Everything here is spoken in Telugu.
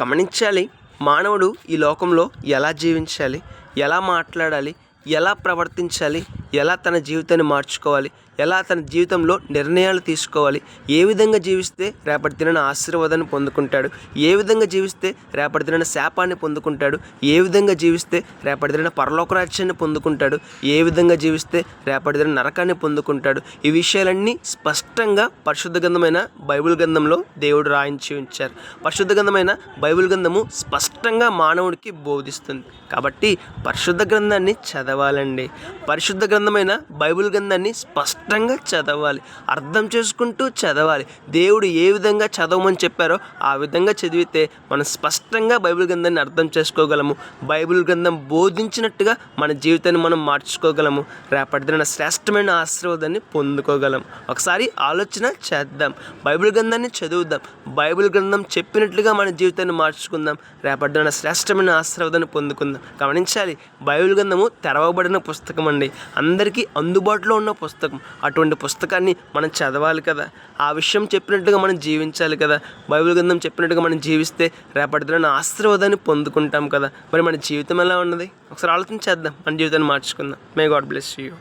గమనించాలి మానవుడు ఈ లోకంలో ఎలా జీవించాలి ఎలా మాట్లాడాలి ఎలా ప్రవర్తించాలి? ఎలా తన జీవితాన్ని మార్చుకోవాలి? ఎలా తన జీవితంలో నిర్ణయాలు తీసుకోవాలి? ఏ విధంగా జీవిస్తే రేపటి దినాన ఆశీర్వాదాన్ని పొందుకుంటాడు? ఏ విధంగా జీవిస్తే రేపటి దినాన శాపాన్ని పొందుకుంటాడు? ఏ విధంగా జీవిస్తే రేపటి దినాన పరలోకరాజ్యాన్ని పొందుకుంటాడు? ఏ విధంగా జీవిస్తే రేపటి దిన నరకాన్ని పొందుకుంటాడు? ఈ విషయాలన్నీ స్పష్టంగా పరిశుద్ధ గ్రంథమైన బైబిల్ గ్రంథంలో దేవుడు రాయించి ఉంచారు. పరిశుద్ధ గ్రంథమైన బైబిల్ గ్రంథము స్పష్టంగా మానవుడికి బోధిస్తుంది. కాబట్టి పరిశుద్ధ గ్రంథాన్ని చదవాలండి. పరిశుద్ధ గ్రంథమైన బైబిల్ గ్రంథాన్ని స్పష్టంగా చదవాలి. అర్థం చేసుకుంటూ చదవాలి. దేవుడు ఏ విధంగా చదవమని చెప్పారో ఆ విధంగా చదివితే మనం స్పష్టంగా బైబిల్ గ్రంథాన్ని అర్థం చేసుకోగలము. బైబిల్ గ్రంథం బోధించినట్టుగా మన జీవితాన్ని మనం మార్చుకోగలము. రేపటి దిన శ్రేష్టమైన ఆశీర్వాదాన్ని పొందుకోగలం. ఒకసారి ఆలోచన చేద్దాం. బైబిల్ గ్రంథాన్ని చదువుదాం. బైబిల్ గ్రంథం చెప్పినట్లుగా మన జీవితాన్ని మార్చుకుందాం. రేపటి దిన శ్రేష్టమైన ఆశీర్వాదాన్ని పొందుకుందాం. గమనించాలి బైబిల్ గ్రంథము చదవబడిన పుస్తకం అండి. అందరికీ అందుబాటులో ఉన్న పుస్తకం. అటువంటి పుస్తకాన్ని మనం చదవాలి కదా. ఆ విషయం చెప్పినట్టుగా మనం జీవించాలి కదా. బైబిల్ గ్రంథం చెప్పినట్టుగా మనం జీవిస్తే రేపటి దిన ఆశీర్వాదాన్ని పొందుకుంటాం కదా. మరి మన జీవితం ఎలా ఉన్నది? ఒకసారి ఆలోచన చేద్దాం. మన జీవితాన్ని మార్చుకుందాం. May God bless you